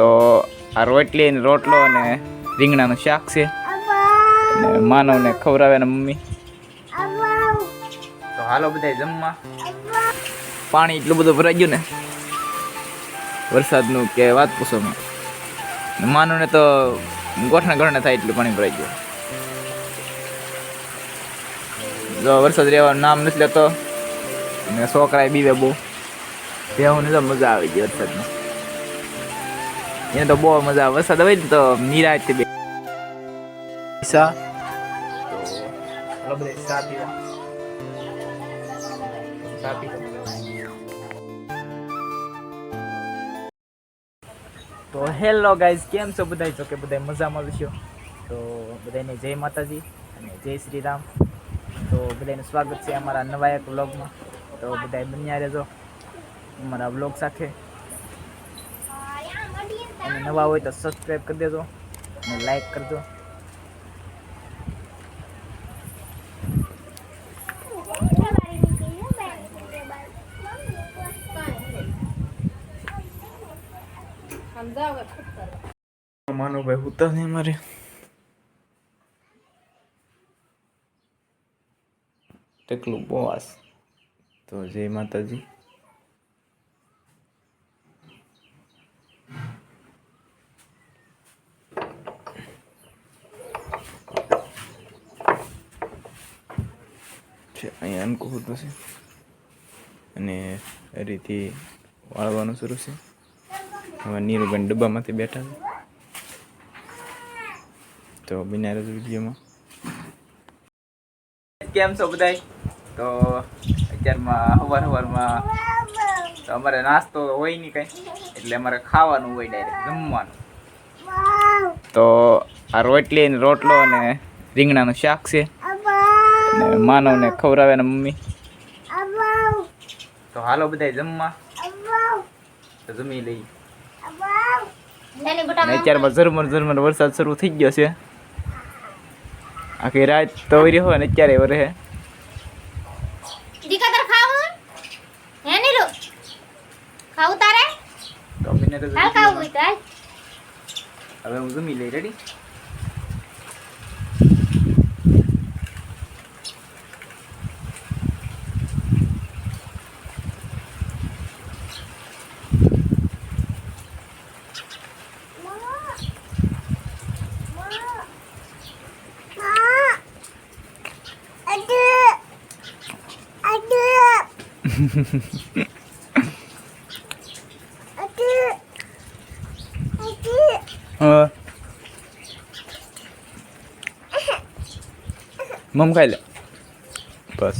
તો આ રોટલી ને રોટલો અને રીંગણાનું શાક છે. માનવને ખવડાવે ને મમ્મી. તો હાલો બધા જમવા. પાણી એટલું બધું ભરાઈ ગયું ને વરસાદનું કે વાત પૂછોમાં માનવને તો ગોઠણા ગણને થાય એટલું પાણી ભરાઈ ગયું. જો વરસાદ રહેવાનું નામ નથી લેતો. અને છોકરાએ બીવે બહુ. બેહુને તો મજા આવી ગઈ વરસાદમાં. એને તો બહુ મજા આવે. વરસાદ હોય ને તો નિરાશ બે. સા તો બધા સા પીવા તો હેલો ગાઈઝ કેમ છો બધા જો કે બધા મજામાં છો. તો બધાને જય માતાજી અને જય શ્રી રામ તો બધાનું સ્વાગત છે અમારા નવા એક વ્લોગમાં. તો બધા બન્યા રહેજો અમારા વ્લોગ સાથે. અને નવા હોય તો સબસ્ક્રાઈબ કરી દેજો અને લાઈક કરજો. માનુભાઈ હું તો નહીં મારે ટેકલું બોસ તો જય માતાજી. છે. અહીંયા અનકુફર છે અને એ રીતે વાળવાનું શરૂ છે. હવે નીરુબેન ડબ્બામાંથી બેઠા છે. તો બિના રહેજો વિડીયોમાં. કેમ છો બધાય? તો અત્યારમાં સવાર સવારમાં તો અમારે નાસ્તો હોય નહીં કંઈ. એટલે અમારે ખાવાનું હોય ડાયરેક્ટ જમવાનું. તો આ રોટલી રોટલો અને રીંગણાનું શાક છે. માનવને ખવડાવે ને મમ્મી. તો હાલો બધાય જમવા. તો જમી લઈ અત્યારમાં ઝરમર ઝરમર વરસાદ શરૂ થઈ ગયો છે. આખી રાત તો વરી હોય ને અત્યારે વરે હે. દીકા તાર ખાવું? હે નીરુ ખાવું તારે? તો અમીને તો હાલ ખાવું હોય તો હાલ. હવે હું જમી લઈ ready હા મમ ખાઈ લે બસ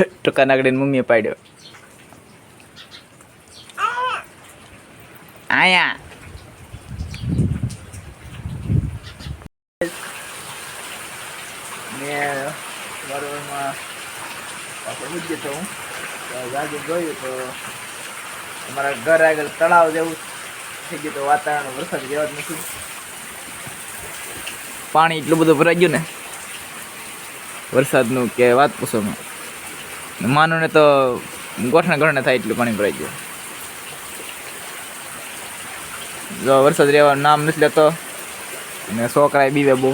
ટકા નાગડીને મમ્મીએ પાડ્યો આયા મેં બરોબરમાં હું જોયું તો અમારા ઘર આગળ તળાવ જેવું થઈ ગયું તો વાતાવરણ વરસાદ જેવા નથી પાણી એટલું બધું ભરાઈ ગયું ને, વરસાદનું કે વાત પૂછોમાં માનો ને તો ગોઠણા ગણને થાય એટલું પાણી ભરાઈ ગયું. જો વરસાદ રહેવાનું નામ નથી લેતો. અને છોકરાએ બીવે બહુ.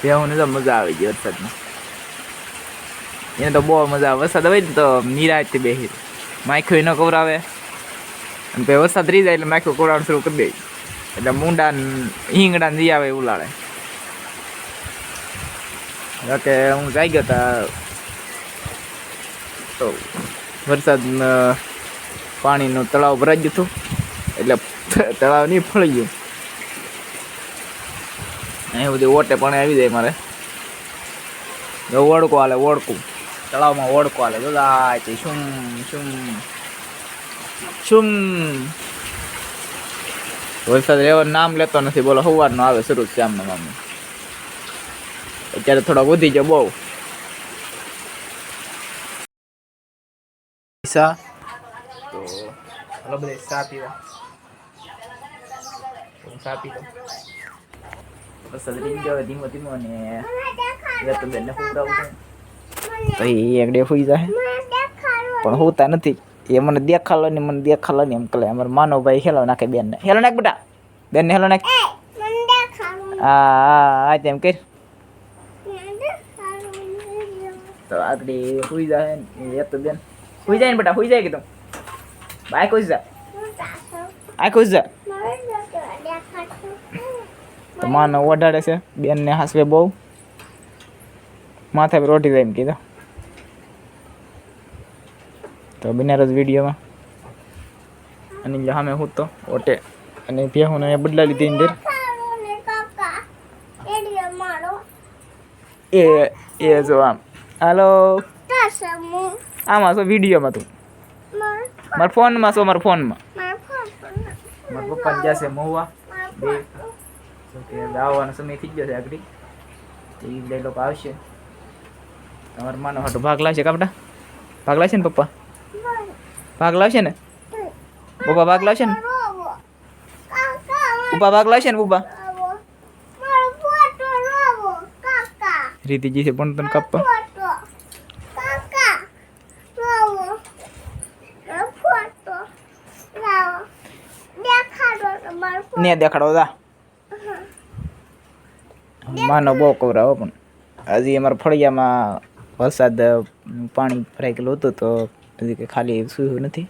બેહુને તો મજા આવી ગઈ વરસાદમાં. એને તો બહુ મજા આવે. વરસાદ આવે ને તો નિરાશથી બેસી માખ્યો ન કવરાવે અને પછી વરસાદ રહી જાય એટલે માખ્યો કવરાવવાનું શરૂ કરી દે. એટલે મૂંડા હિંગડા જઈ આવે લાડે કે હું જાઈ ગયો હતા તો વરસાદ પાણીનું તળાવ ભરાઈ ગયું હતું. એટલે તળાવ નહીં ફળી ગયું. અહીં બધી ઓટે પણ આવી જાય મારે. ઓળકો હાલે ઓળકું તળાવમાં ઓળકો હાલે. જો શું શું શું? વરસાદ રહેવાનું નામ લેતો નથી. બોલો, સવારનો આવે શરૂ છે આમને આમ અત્યારે થોડો વધી ગયો બહુ. પૈસા. તો બધે ચા પીવા. તો હું ચા પી લઉં વરસાદ રહી ગયો હવે ધીમો ધીમો અને તો બેનને ખવડાવું છું તો એ એકડે હોઈ જાય પણ હોતા નથી એ મને દેખાલો ને મને દેખાડો ને એમ કરે માનો ભાઈ હેલો નાખે બેનને હેલો નાખ બેટા બેનને હેલો નાખ હા હા તેમ કર તો આગળ હોઈ જાય ને એ તો બેન સુઈ જાય ને બેટા સુઈ જાય કે તું બાય ખુશ જા આ ખુશ જા તો માનો ઓઢાડે છે. બેનને હાસવે બહુ. માથા રોટી જાય એમ કીધું. તો બિના જ વિડીયોમાં. અને સામે હું તો ઓટે. અને ભેહું એ બદલા લીધી અંદર. એ એ જો આમ. હાલો. આમાં શું વિડીયોમાં તું? મારા ફોનમાં શું? મારા ફોનમાં. મારા પપ્પા છે મહુવા. બે તો કે હવે આવવાનો સમય થઈ ગયો છે આગળ તો એ બે લોકો આવશે તમારા માનો હાટો ભાગ લાવશે કાપડા ભાગ લાવશે ને પપ્પા ભાગ લાવશે ને પપ્પા ભાગ લાવશે ને પપ્પા ભાગ લાવશે ને પપ્પા રીતિજી છે પણ તને કાપવા ને દેખાડો જા. માનો બહુ કવરાવો પણ હજી અમારા ફળિયામાં વરસાદ પાણી ભરાઈ ગયેલું હતું તો હજી કંઈ ખાલી સુયું નથી.